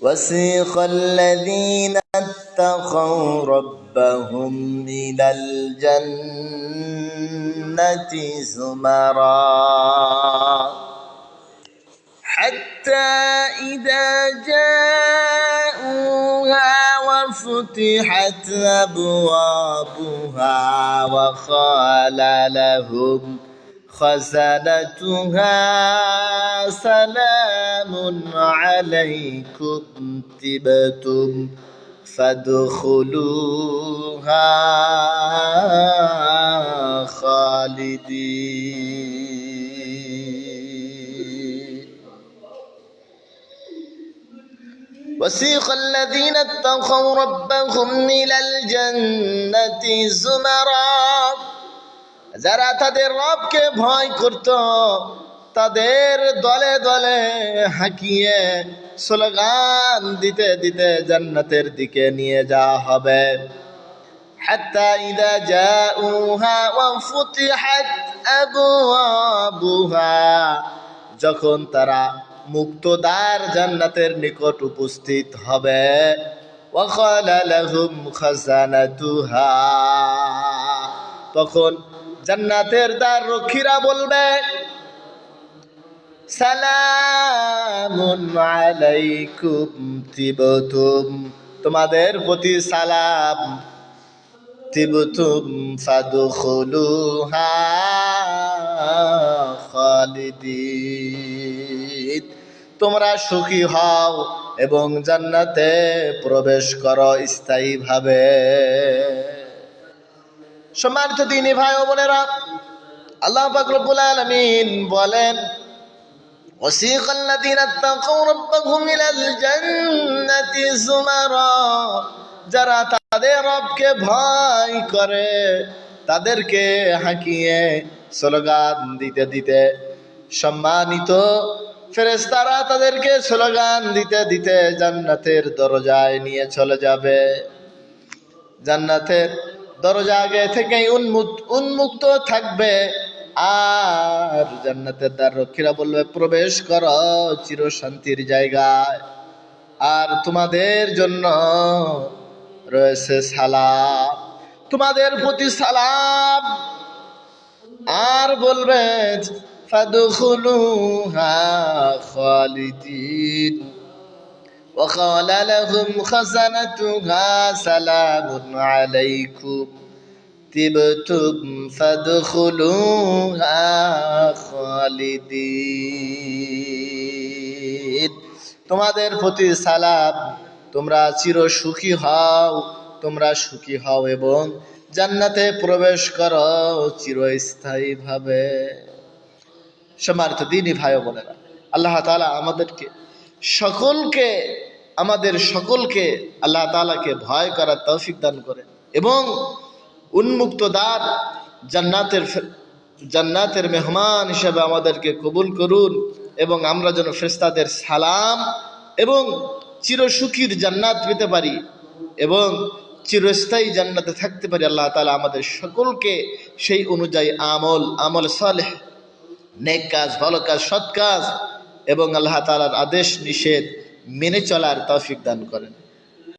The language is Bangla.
وسيق الذين اتقوا ربهم إلى الجنة زمرا. حتى إذا جاءوها وفتحت أبوابها وقال لهم خزنتها سلام عليكم تبتم فادخلوها خالدين. وسيق الذين اتقوا ربهم إلى الجنة زمرًا যারা তাদের রবকে ভয় করত তাদের দলে দলে হাঁকিয়ে স্লোগান দিতে দিতে জান্নাতের দিকে নিয়ে যাওয়া হবে حتى إذا جاءوها وفتحت أبوابها যখন তারা মুক্তদার জান্নাতের নিকট উপস্থিত হবে وقال لهم خزنتها তখন জান্নাতের দ্বার রক্ষীরা বলবে, সালামুন আলাইকুম তিবতুম। তোমাদের প্রতি সালাম, তিবতুম ফাদখুলুহা খালিদিন। তোমরা সুখী হও এবং জান্নাতে প্রবেশ করো স্থায়ীভাবে। সম্মানিত দিনী ভাই ও বোনেরা আল্লাহ পাক রব্বুল আলামিন বলেন وسيق الذين اتقوا ربهم إلى الجنة زمرا যারা তাদের রবকে ভয় করে তাদেরকে হাঁকিয়ে স্লোগান দিতে দিতে সম্মানিত ফেরেস্তারা তাদেরকে স্লোগান দিতে দিতে জান্নাতের দরজায় নিয়ে চলে যাবে জান্নাতের দরজা আগে থেকেই উন্মুক্ত থাকবে। আর জান্নাতের দ্বার রক্ষীরা বলবে, প্রবেশ কর চির শান্তির জায়গায়। আর তোমাদের জন্য রয়েছে সালাম। তোমাদের প্রতি সালাম। আর বলবে, ফাদখুলুহা খালিদিন। وقال لهم خزنتها سلام عليكم تبتم فادخلوها خالدين তোমাদের প্রতি সালাম তোমরা চির সুখী হও তোমরা সুখী হও এবং জান্নাতে প্রবেশ করো চিরস্থায়ী ভাবে সমার্থ দিনই ভাই ও বোনেরা আল্লাহ তাআলা আমাদেরকে সকলকে আমাদের সকলকে আল্লাহ তালাকে ভয় করার তৌফিক দান করে। এবং উন্মুক্ত দ্বার জান্নাতের জান্নাতের মেহমান হিসেবে আমাদেরকে কবুল করুন এবং আমরা যেন ফেরেশতাদের সালাম এবং চিরসুখীর জান্নাত পেতে পারি এবং চিরস্থায়ী জান্নাতে থাকতে পারি আল্লাহ তালা আমাদের সকলকে সেই অনুযায়ী আমল আমল সালেহ, নেক কাজ, ভালো কাজ, সৎ কাজ এবং আল্লাহ তালার আদেশ নিষেধ মেনে চলার তৌফিক দান করেন।